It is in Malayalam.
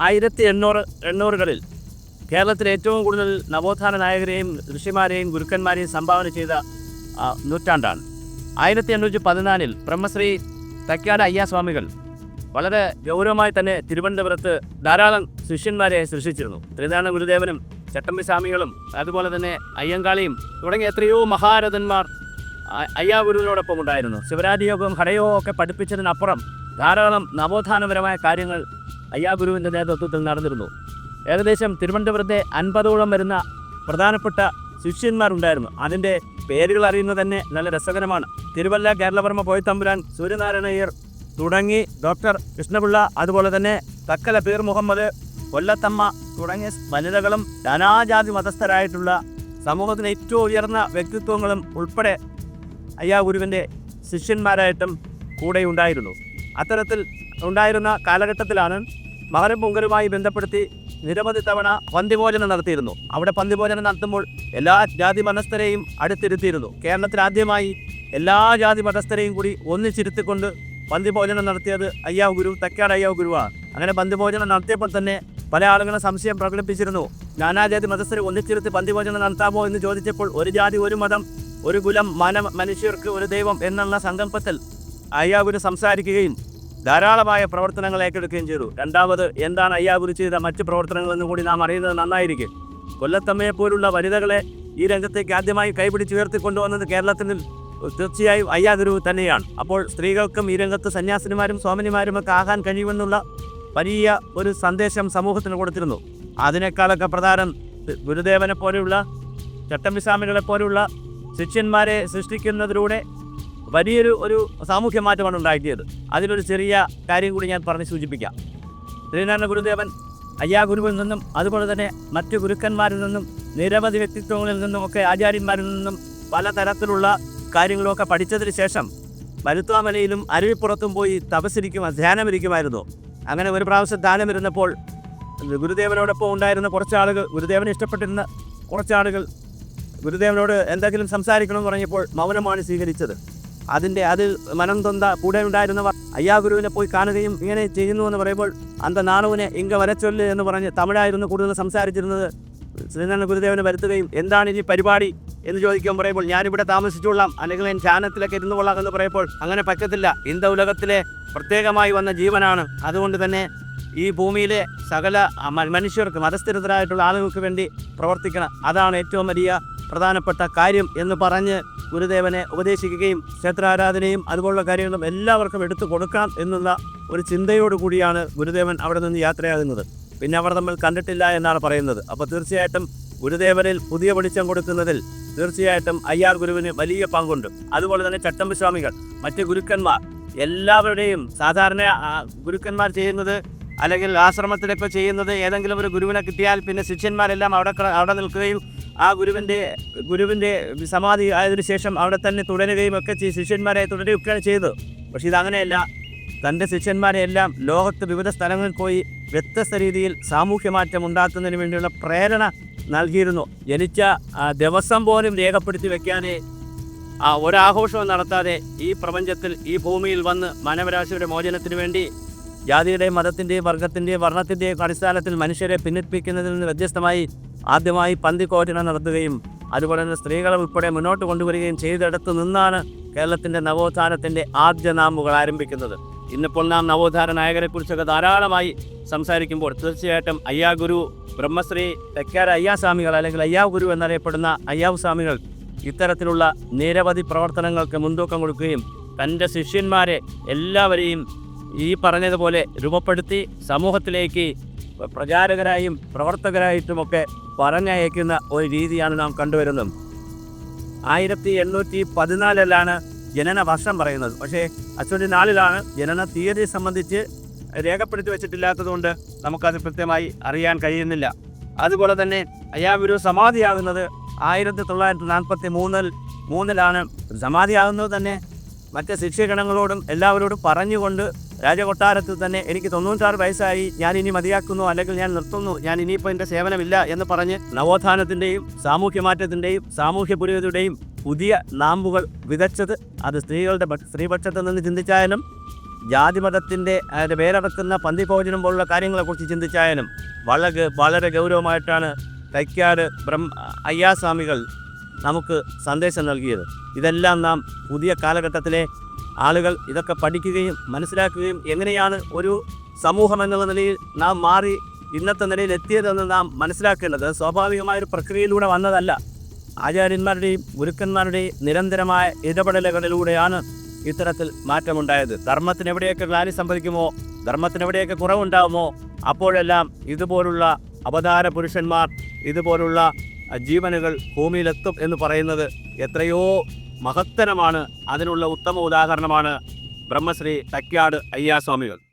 ആയിരത്തി എണ്ണൂറ് എണ്ണൂറുകളിൽ കേരളത്തിൽ ഏറ്റവും കൂടുതൽ നവോത്ഥാന നായകരെയും ഋഷിമാരെയും ഗുരുക്കന്മാരെയും സംഭാവന ചെയ്ത നൂറ്റാണ്ടാണ്. ആയിരത്തി എണ്ണൂറ്റി പതിനാലിൽ ബ്രഹ്മശ്രീ തക്കാട് അയ്യാസ്വാമികൾ വളരെ ഗൗരവമായി തന്നെ തിരുവനന്തപുരത്ത് ധാരാളം ശിഷ്യന്മാരെ സൃഷ്ടിച്ചിരുന്നു. ത്രിനാരായണ ഗുരുദേവനും ചട്ടമ്പി സ്വാമികളും അതുപോലെ തന്നെ അയ്യങ്കാളിയും തുടങ്ങിയ എത്രയോ മഹാരഥന്മാർ അ- അയ്യാ ഗുരുവിനോടൊപ്പം ഉണ്ടായിരുന്നു. ശിവരാജയോഗവും ഹടയോഗവും ഒക്കെ പഠിപ്പിച്ചതിനപ്പുറം ധാരാളം നവോത്ഥാനപരമായ കാര്യങ്ങൾ അയ്യാ ഗുരുവിന്റെ നേതൃത്വത്തിൽ നടന്നിരുന്നു. ഏകദേശം തിരുവനന്തപുരത്തെ അൻപതോളം വരുന്ന പ്രധാനപ്പെട്ട ശിഷ്യന്മാരുണ്ടായിരുന്നു. അതിന്റെ പേരുകൾ അറിയുന്നത് തന്നെ നല്ല രസകരമാണ്. തിരുവല്ല കേരളവർമ്മ പോയത്തമ്പുരാൻ തമ്പുരാൻ സൂര്യനാരായണയ്യർ തുടങ്ങി ഡോക്ടർ കൃഷ്ണപിള്ള അതുപോലെ തന്നെ തക്കല പീർ മുഹമ്മദ് കൊല്ലത്തമ്മ തുടങ്ങിയ വനിതകളും നാനാജാതി മതസ്ഥരായിട്ടുള്ള സമൂഹത്തിന് ഏറ്റവും ഉയർന്ന വ്യക്തിത്വങ്ങളും ഉൾപ്പെടെ അയ്യാ ഗുരുവിന്റെ ശിഷ്യന്മാരായിട്ടും കൂടെ ഉണ്ടായിരുന്നു അത്തരത്തിൽ ഉണ്ടായിരുന്ന കാലഘട്ടത്തിലാണ് മകരം പൊങ്കലുമായി ബന്ധപ്പെടുത്തി നിരവധി തവണ പന്തിഭോജനം നടത്തിയിരുന്നു. അവിടെ പന്തിഭോജനം നടത്തുമ്പോൾ എല്ലാ ജാതി മതസ്ഥരെയും അടുത്തിരുത്തിയിരുന്നു. കേരളത്തിൽ ആദ്യമായി എല്ലാ ജാതി മതസ്ഥരെയും കൂടി ഒന്നിച്ചിരുത്തിക്കൊണ്ട് പന്തിഭോജനം നടത്തിയത് അയ്യാവ് ഗുരു തക്കാട് അയ്യാവ് ഗുരുവാണ്. അങ്ങനെ പന്തിഭോജനം നടത്തിയപ്പോൾ തന്നെ പല ആളുകളും സംശയം പ്രകടിപ്പിച്ചിരുന്നു. നാനാജാതി മതസ്ഥരെ ഒന്നിച്ചിരുത്തി പന്തിഭോജനം നടത്താമോ എന്ന് ചോദിച്ചപ്പോൾ ഒരു ജാതി ഒരു മതം ഒരു കുലം മന മനുഷ്യർക്ക് ഒരു ദൈവം എന്നുള്ള സങ്കല്പത്തിൽ അയ്യാഗുരു സംസാരിക്കുകയും ധാരാളമായ പ്രവർത്തനങ്ങൾ ഏറ്റെടുക്കുകയും ചെയ്തു. രണ്ടാമത് എന്താണ് അയ്യാപുരി ചെയ്ത മറ്റ് പ്രവർത്തനങ്ങളെന്ന് കൂടി നാം അറിയുന്നത് നന്നായിരിക്കും. കൊല്ലത്തമ്മയെ പോലുള്ള വനിതകളെ ഈ രംഗത്തേക്ക് ആദ്യമായി കൈപിടിച്ച് ഉയർത്തിക്കൊണ്ടുവന്നത് കേരളത്തിൽ തീർച്ചയായും അയ്യാഗുരു തന്നെയാണ്. അപ്പോൾ സ്ത്രീകൾക്കും ഈ രംഗത്ത് സന്യാസിനിമാരും സ്വാമിനിമാരും ഒക്കെ ആകാൻ കഴിയുമെന്നുള്ള വലിയ ഒരു സന്ദേശം സമൂഹത്തിന് കൊടുത്തിരുന്നു. അതിനേക്കാളൊക്കെ പ്രധാനം ഗുരുദേവനെ പോലെയുള്ള ചട്ടമ്പിസ്വാമികളെ പോലെയുള്ള ശിഷ്യന്മാരെ സൃഷ്ടിക്കുന്നതിലൂടെ വലിയൊരു ഒരു സാമൂഹ്യ മാറ്റമാണ് ഉണ്ടാക്കിയത്. അതിലൊരു ചെറിയ കാര്യം കൂടി ഞാൻ പറഞ്ഞ് സൂചിപ്പിക്കാം. ശ്രീനാരായണ ഗുരുദേവൻ അയ്യാ ഗുരുവിൽ നിന്നും അതുപോലെ തന്നെ മറ്റു ഗുരുക്കന്മാരിൽ നിന്നും നിരവധി വ്യക്തിത്വങ്ങളിൽ നിന്നും ഒക്കെ ആചാര്യന്മാരിൽ നിന്നും പലതരത്തിലുള്ള കാര്യങ്ങളൊക്കെ പഠിച്ചതിന് ശേഷം മരുത്വാമലയിലും അരുവിപ്പുറത്തും പോയി തപസ്സിരിക്കും ധ്യാനമിരിക്കുമായിരുന്നു. അങ്ങനെ ഒരു പ്രാവശ്യം ധ്യാനമിരുന്നപ്പോൾ ഗുരുദേവനോടൊപ്പം ഉണ്ടായിരുന്ന കുറച്ച് ആളുകൾ ഗുരുദേവനെ ഇഷ്ടപ്പെട്ടിരുന്ന കുറച്ച് ആളുകൾ ഗുരുദേവനോട് എന്തെങ്കിലും സംസാരിക്കണമെന്ന് പറഞ്ഞപ്പോൾ മൗനമാണ് സ്വീകരിച്ചത്. അതിന്റെ അത് മനം തൊന്ത കൂടെ ഉണ്ടായിരുന്നവർ അയ്യാഗുരുവിനെ പോയി കാണുകയും ഇങ്ങനെ ചെയ്യുന്നു എന്ന് പറയുമ്പോൾ അന്ത നാണുവിനെ ഇങ്ക വരച്ചൊല്ല് എന്ന് പറഞ്ഞ് തമിഴായിരുന്നു കൂടുതൽ സംസാരിച്ചിരുന്നത്. ശ്രീനാരായണ ഗുരുദേവനെ വരുത്തുകയും എന്താണ് ഇനി പരിപാടി എന്ന് ചോദിക്കാൻ പറയുമ്പോൾ ഞാനിവിടെ താമസിച്ചുകൊള്ളാം. അല്ലെങ്കിൽ ഞാൻ ധ്യാനത്തിലൊക്കെ ഇരുന്നു കൊള്ളാം എന്ന് പറയുമ്പോൾ അങ്ങനെ പറ്റത്തില്ല. ഇന്ത ഉലകത്തിലെ പ്രത്യേകമായി വന്ന ജീവനാണ്. അതുകൊണ്ട് തന്നെ ഈ ഭൂമിയിലെ സകല മനുഷ്യർക്ക് മതസ്ഥിരതരായിട്ടുള്ള ആളുകൾക്ക് വേണ്ടി പ്രവർത്തിക്കണം. അതാണ് ഏറ്റവും വലിയ പ്രധാനപ്പെട്ട കാര്യം എന്ന് പറഞ്ഞ് ഗുരുദേവനെ ഉപദേശിക്കുകയും ക്ഷേത്രാരാധനയും അതുപോലുള്ള കാര്യങ്ങളും എല്ലാവർക്കും എടുത്തു കൊടുക്കാം എന്നുള്ള ഒരു ചിന്തയോടു കൂടിയാണ് ഗുരുദേവൻ അവിടെ നിന്ന് യാത്രയാകുന്നത്. പിന്നെ അവർ തമ്മിൽ കണ്ടിട്ടില്ല എന്നാണ് പറയുന്നത്. അപ്പോൾ തീർച്ചയായിട്ടും ഗുരുദേവനിൽ പുതിയ വെളിച്ചം കൊടുക്കുന്നതിൽ തീർച്ചയായിട്ടും അയ്യാർ ഗുരുവിന് വലിയ പങ്കുണ്ട്. അതുപോലെ തന്നെ ചട്ടമ്പി സ്വാമികൾ മറ്റ് ഗുരുക്കന്മാർ എല്ലാവരുടെയും സാധാരണ ഗുരുക്കന്മാർ ചെയ്യുന്നത് അല്ലെങ്കിൽ ആശ്രമത്തിലൊക്കെ ചെയ്യുന്നത് ഏതെങ്കിലും ഒരു ഗുരുവിനെ കിട്ടിയാൽ പിന്നെ ശിഷ്യന്മാരെല്ലാം അവിടെ അവിടെ നിൽക്കുകയും ആ ഗുരുവിന്റെ ഗുരുവിന്റെ സമാധി ആയതിനു ശേഷം അവിടെ തന്നെ തുടരുകയും ഒക്കെ ശിഷ്യന്മാരെ തുടരുകയൊക്കെയാണ് ചെയ്തത്. പക്ഷേ ഇതങ്ങനെയല്ല. തന്റെ ശിഷ്യന്മാരെ എല്ലാം ലോകത്ത് വിവിധ സ്ഥലങ്ങളിൽ പോയി വ്യത്യസ്ത രീതിയിൽ സാമൂഹ്യ മാറ്റം ഉണ്ടാക്കുന്നതിന് വേണ്ടിയുള്ള പ്രേരണ നൽകിയിരുന്നു. ജനിച്ച ദിവസം പോലും രേഖപ്പെടുത്തി വെക്കാനേ ആ ഒരാഘോഷവും നടത്താതെ ഈ പ്രപഞ്ചത്തിൽ ഈ ഭൂമിയിൽ വന്ന് മാനവരാശിയുടെ മോചനത്തിന് വേണ്ടി ജാതിയുടെയും മതത്തിന്റെയും വർഗത്തിന്റെയും വർണത്തിന്റെയും അടിസ്ഥാനത്തിൽ മനുഷ്യരെ ഭിന്നിപ്പിക്കുന്നതിൽ നിന്ന് വ്യത്യസ്തമായി ആദ്യമായി പന്തിക്കോചനം നടത്തുകയും അതുപോലെ തന്നെ സ്ത്രീകളെ ഉൾപ്പെടെ മുന്നോട്ട് കൊണ്ടുവരികയും ചെയ്തെടുത്ത് നിന്നാണ് കേരളത്തിന്റെ നവോത്ഥാനത്തിന്റെ ആദ്യ നാമ്പുകൾ ആരംഭിക്കുന്നത്. ഇന്നിപ്പോൾ നാം നവോത്ഥാന നായകരെക്കുറിച്ചൊക്കെ ധാരാളമായി സംസാരിക്കുമ്പോൾ തീർച്ചയായിട്ടും അയ്യാ ഗുരു ബ്രഹ്മശ്രീ തെക്കാര അയ്യാ സ്വാമികൾ അല്ലെങ്കിൽ അയ്യാ ഗുരു എന്നറിയപ്പെടുന്ന അയ്യാവ് സ്വാമികൾ ഇത്തരത്തിലുള്ള നിരവധി പ്രവർത്തനങ്ങൾക്ക് മുൻതൂക്കം കൊടുക്കുകയും തന്റെ ശിഷ്യന്മാരെ എല്ലാവരെയും ഈ പറഞ്ഞതുപോലെ രൂപപ്പെടുത്തി സമൂഹത്തിലേക്ക് പ്രചാരകരായും പ്രവർത്തകരായിട്ടുമൊക്കെ പറഞ്ഞയക്കുന്ന ഒരു രീതിയാണ് നാം കണ്ടുവരുന്നത്. ആയിരത്തി എണ്ണൂറ്റി പതിനാലിലാണ് ജനന വർഷം പറയുന്നത്. പക്ഷേ അശ്വതി നാലിലാണ് ജനന തീയതി സംബന്ധിച്ച് രേഖപ്പെടുത്തി വെച്ചിട്ടില്ലാത്തതുകൊണ്ട് നമുക്കത് കൃത്യമായി അറിയാൻ കഴിയുന്നില്ല. അതുപോലെ തന്നെ അയ്യാവൊരു സമാധിയാകുന്നത് ആയിരത്തി തൊള്ളായിരത്തി നാൽപ്പത്തി മൂന്നിൽ മൂന്നിലാണ്. സമാധിയാകുന്നത് തന്നെ മറ്റ് ശിക്ഷകണങ്ങളോടും എല്ലാവരോടും പറഞ്ഞുകൊണ്ട് രാജകൊട്ടാരത്തിൽ തന്നെ എനിക്ക് തൊണ്ണൂറ്റാറ് വയസ്സായി. ഞാൻ ഇനി മതിയാക്കുന്നു അല്ലെങ്കിൽ ഞാൻ നിർത്തുന്നു. ഞാൻ ഇനിയിപ്പോൾ എന്റെ സേവനമില്ല എന്ന് പറഞ്ഞ് നവോത്ഥാനത്തിന്റെയും സാമൂഹ്യ മാറ്റത്തിന്റെയും സാമൂഹ്യ പുരോഗതിയുടെയും പുതിയ നാമ്പുകൾ വിതച്ചത് അത് സ്ത്രീകളുടെ പക്ഷ- സ്ത്രീപക്ഷത്തിൽ നിന്ന് ചിന്തിച്ചായാലും ജാതിമതത്തിന്റെ അതിന്റെ പേരടക്കുന്ന പന്തിഭോജനം പോലുള്ള കാര്യങ്ങളെക്കുറിച്ച് ചിന്തിച്ചായാലും വളരെ വളരെ ഗൗരവമായിട്ടാണ് തൈക്കാട് ബ്രഹ്മ അയ്യാസ്വാമികൾ നമുക്ക് സന്ദേശം നൽകിയത്. ഇതെല്ലാം നാം പുതിയ കാലഘട്ടത്തിലെ ആളുകൾ ഇതൊക്കെ പഠിക്കുകയും മനസ്സിലാക്കുകയും എങ്ങനെയാണ് ഒരു സമൂഹം എന്നുള്ള നിലയിൽ നാം മാറി ഇന്നത്തെ നിലയിൽ എത്തിയതെന്ന് നാം മനസ്സിലാക്കേണ്ടത് സ്വാഭാവികമായ ഒരു പ്രക്രിയയിലൂടെ വന്നതല്ല. ആചാര്യന്മാരുടെയും ഗുരുക്കന്മാരുടെയും നിരന്തരമായ ഇടപെടലുകളിലൂടെയാണ് ഇത്തരത്തിൽ മാറ്റമുണ്ടായത്. ധർമ്മത്തിന് എവിടെയൊക്കെ ഗ്ലാനി സംഭവിക്കുമോ ധർമ്മത്തിന് എവിടെയൊക്കെ കുറവുണ്ടാകുമോ അപ്പോഴെല്ലാം ഇതുപോലുള്ള അവതാര പുരുഷന്മാർ ഇതുപോലുള്ള ജീവനുകൾ ഭൂമിയിലെത്തും എന്ന് പറയുന്നത് എത്രയോ മഹത്തരമാണ്. അതിനുള്ള ഉത്തമ ഉദാഹരണമാണ് ബ്രഹ്മശ്രീ തക്യാട് അയ്യാസ്വാമികൾ.